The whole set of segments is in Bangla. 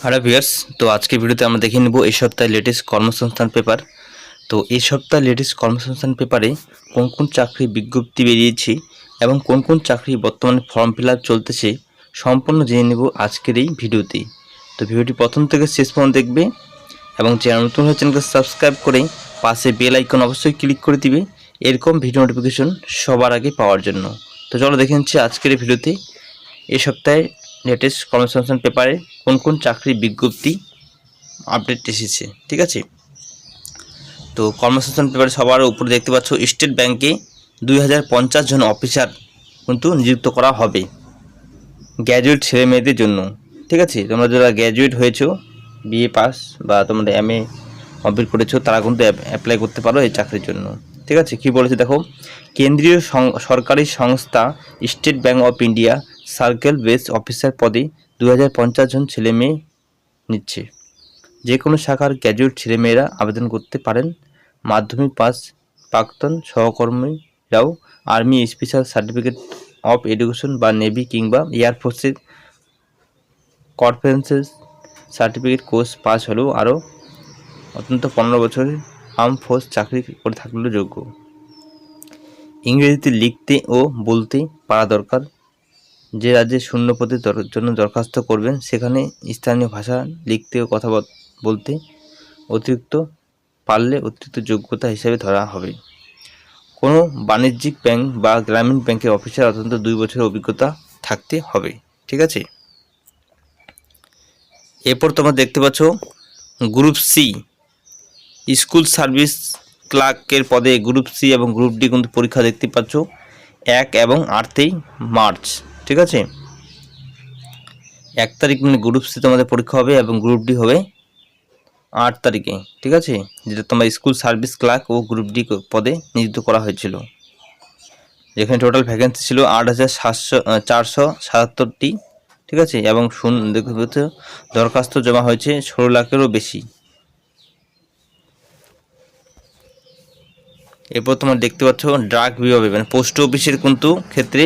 হ্যালো ভিউয়ার্স, তো আজকে ভিডিওতে আমরা দেখে নেব এই সপ্তাহে লেটেস্ট কর্মসংস্থান পেপার। তো এই সপ্তাহে লেটেস্ট কর্মসংস্থান পেপারে কোন কোন চাকরি বিজ্ঞপ্তি বেরিয়েছে এবং কোন কোন চাকরি বর্তমানে ফর্ম ফিল চলতেছে সম্পূর্ণ জেনে নেব আজকের এই ভিডিওতে। তো ভিডিওটি প্রথম থেকে শেষ পর্যন্ত দেখবে এবং চ্যানেল নতুন হয়ে চ্যানেলকে সাবস্ক্রাইব করে পাশে বেল আইকন অবশ্যই ক্লিক করে দিবে। এরকম ভিডিও নোটিফিকেশন সবার আগে পাওয়ার জন্য। তো চলো দেখে নিচ্ছি আজকের এই ভিডিওতে এই সপ্তাহে লেটেস্ট কর্মসংস্থান পেপারে কোন কোন চাকরি বিজ্ঞপ্তি আপডেট এসেছে, ঠিক আছে? তো কর্মসংস্থান পেপারে সবার উপরে দেখতে পাচ্ছ স্টেট ব্যাংকে দুই হাজার পঞ্চাশ জন অফিসার কিন্তু নিযুক্ত করা হবে গ্র্যাজুয়েট ছেলে মেয়েদের জন্য, ঠিক আছে? তোমরা যারা গ্র্যাজুয়েট হয়েছো বিএ পাস বা তোমরা এম এ কমপ্লিট করেছ, তারা কিন্তু অ্যাপ্লাই করতে পারো এই চাকরির জন্য। ঠিক আছে? কি বলেছে দেখো? কেন্দ্রীয় সরকারি সংস্থা State Bank of India, circle base officer পদে দু হাজার পঞ্চাশ জন ছেলে মেয়ে নিচ্ছে। যে কোনো শাখার গ্র্যাজুয়েট ছেলেমেয়েরা আবেদন করতে পারেন। মাধ্যমিক পাস প্রাক্তন সহকর্মীরাও army special certificate of education বা নেভি কিংবা এয়ারফোর্সের কনফারেন্সের সার্টিফিকেট কোর্স পাস হলেও আরও অত্যন্ত পনেরো বছরের আর্ম ফোর্স চাকরি করে থাকলেও যোগ্য। ইংরেজিতে লিখতে ও বলতে পারা দরকার। যে রাজ্যে শূন্য পদের জন্য দরখাস্ত করবেন, সেখানে স্থানীয় ভাষা লিখতে ও কথা বলতে অতিরিক্ত পারলে অতিরিক্ত যোগ্যতা হিসেবে ধরা হবে। কোনো বাণিজ্যিক ব্যাংক বা গ্রামীণ ব্যাংকের অফিসার অত্যন্ত দুই বছরের অভিজ্ঞতা থাকতে হবে, ঠিক আছে? এরপর তোমরা দেখতে পাচ্ছ, গ্রুপ সি। স্কুল সার্ভিস ক্লার্কের পদে গ্রুপ সি এবং গ্রুপ ডি কিন্তু পরীক্ষা দেখতে পাচ্ছ। এক এবং আটই মার্চ, ঠিক আছে? এক তারিখ মানে গ্রুপ সি তোমাদের পরীক্ষা হবে এবং গ্রুপ ডি হবে আট তারিখে, ঠিক আছে? যেটা তোমার স্কুল সার্ভিস ক্লার্ক ও গ্রুপ ডি পদে নিযুক্ত করা হয়েছিল। যেখানে টোটাল ভ্যাকেন্সি ছিল আট হাজার সাতশো চারশো সাতাত্তরটি, ঠিক আছে? এবং শুন দেখতে দরখাস্ত জমা হয়েছে ষোলো লাখেরও বেশি। এরপর তোমার দেখতে পাচ্ছ ডাক বিভাগে মানে পোস্ট অফিসের কিন্তু ক্ষেত্রে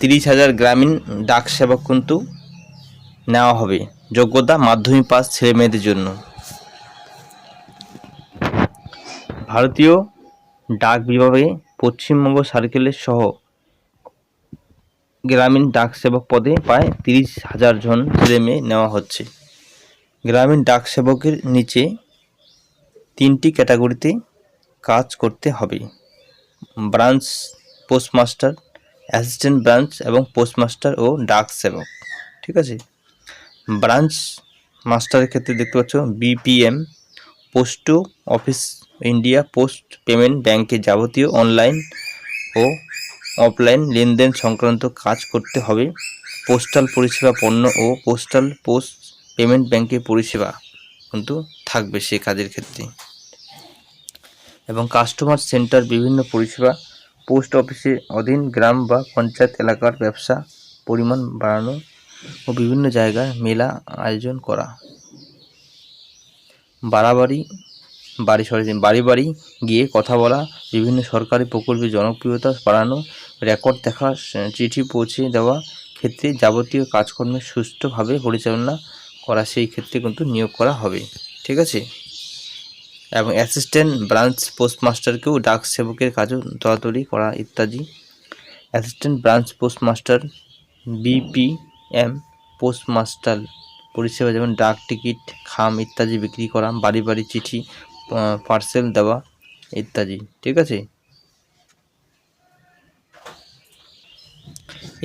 তিরিশ হাজার গ্রামীণ ডাক সেবক কিন্তু নেওয়া হবে। যোগ্যতা মাধ্যমিক পাস ছেলে মেয়েদের জন্য। ভারতীয় ডাক বিভাগে পশ্চিমবঙ্গ সার্কেলের সহ গ্রামীণ ডাক সেবক পদে প্রায় তিরিশ হাজার জন ছেলে মেয়ে নেওয়া হচ্ছে। গ্রামীণ ডাক সেবকের নিচে তিনটি ক্যাটাগরিতে কাজ করতে হবে। ব্রাঞ্চ পোস্টমাস্টার, অ্যাসিস্ট্যান্ট ব্রাঞ্চ এবং পোস্টমাস্টার ও ডাক সেবক, ঠিক আছে? ব্রাঞ্চ মাস্টারের ক্ষেত্রে দেখতে পাচ্ছ BPM, post office India, post payment ব্যাংকে যাবতীয় অনলাইন ও অফলাইন লেনদেন সংক্রান্ত কাজ করতে হবে। পোস্টাল পরিষেবা পণ্য ও পোস্টাল পোস্ট পেমেন্ট ব্যাংকের পরিষেবা কিন্তু থাকবে সে কাজের ক্ষেত্রে। এবং কাস্টমার সেন্টার বিভিন্ন পরিষেবা পোস্ট অফিসের অধীন গ্রাম বা পঞ্চায়েত এলাকার ব্যবসা, পরিমাণ বাড়ানো ও বিভিন্ন জায়গায় মেলা আয়োজন করা। বাড়াবাড়ি, বাড়ি সরি বাড়ি বাড়ি গিয়ে কথা বলা, বিভিন্ন সরকারি প্রকল্পের জনপ্রিয়তা বাড়ানো রেকর্ড দেখা, চিঠি পৌঁছে দেওয়া ক্ষেত্রে যাবতীয় কাজকর্মে সুষ্ঠুভাবে পরিচালনা করা, সেই ক্ষেত্রে কিন্তু নিয়োগ করা হবে। ঠিক আছে? এবং অ্যাসিস্ট্যান্ট ব্রাঞ্চ পোস্টমাস্টারকেও ডাক সেবকের কাজও তড়াতড়ি করা ইত্যাদি। Assistant branch postmaster, BPM postmaster পরিষেবা যেমন ডাক টিকিট, খাম ইত্যাদি বিক্রি করা, বাড়ি বাড়ি চিঠি পার্সেল দেওয়া ইত্যাদি। ঠিক আছে?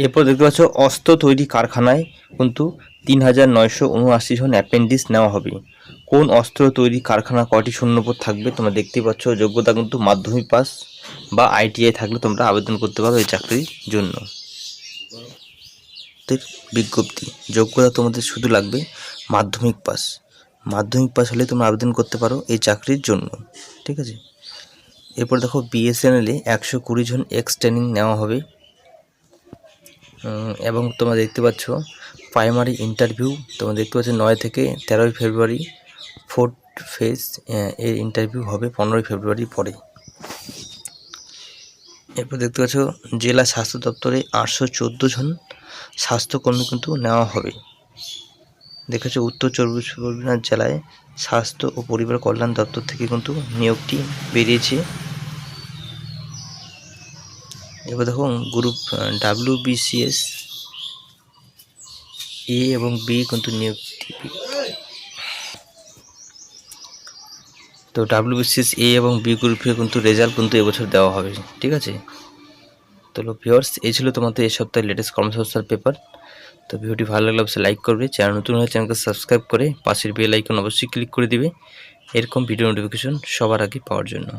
এরপর দেখতে পাচ্ছ, অস্ত্র তৈরি কারখানায় কিন্তু তিন হাজার নয়শো উনআশি জন অ্যাপেন্ডিক্স নেওয়া হবে। কোন অস্ত্র তৈরি কারখানা কয়টি শূন্যপদ থাকবে তোমরা দেখতেই পাচ্ছ। যোগ্যতা কিন্তু মাধ্যমিক পাস বা আইটিআই থাকলে তোমরা আবেদন করতে পারো এই চাকরির জন্য। বিজ্ঞপ্তি, যোগ্যতা তোমাদের শুধু লাগবে মাধ্যমিক পাস। মাধ্যমিক পাস হলে তোমরা আবেদন করতে পারো এই চাকরির জন্য, ঠিক আছে? এরপর দেখো বিএসএনএলে একশো কুড়ি জন এক্স ট্রেনিং নেওয়া হবে। এবং তোমরা দেখতে পাচ্ছ, প্রাইমারি ইন্টারভিউ, তোমরা দেখতে পাচ্ছ নয় থেকে তেরোই ফেব্রুয়ারি ফোর্থ ফেজের ইন্টারভিউ হবে পনেরোই ফেব্রুয়ারি পরে। এরপর দেখতে পাচ্ছ, জেলা স্বাস্থ্য দপ্তরে আটশো চোদ্দ জন স্বাস্থ্যকর্মী কিন্তু নেওয়া হবে। দেখেছ উত্তর চব্বিশ পরগনা জেলায় স্বাস্থ্য ও পরিবার কল্যাণ দপ্তর থেকে কিন্তু নিয়োগটি বেরিয়েছে। এবার দেখো গ্রুপ ডাব্লিউ বিসিএস এ এবং বি কিন্তু নিয়োগটি তো ডাব্লিউবিসিএস এ এবং বি গ্রুপে কিন্তু রেজাল্ট কিন্তু এবছর দেওয়া হবে, ঠিক আছে? তো ভিউয়ার্স এই ছিল তোমাদের এই সপ্তাহের লেটেস্ট কর্মসংস্থান পেপার তো ভিডিওটি ভালো লাগলে অবশ্যই লাইক করবে। চ্যানেল নতুন হলে চ্যানেলকে সাবস্ক্রাইব করে পাশের বেল আইকন অবশ্যই ক্লিক করে দিবে। এরকম ভিডিও নোটিফিকেশন সবার আগে পাওয়ার জন্য।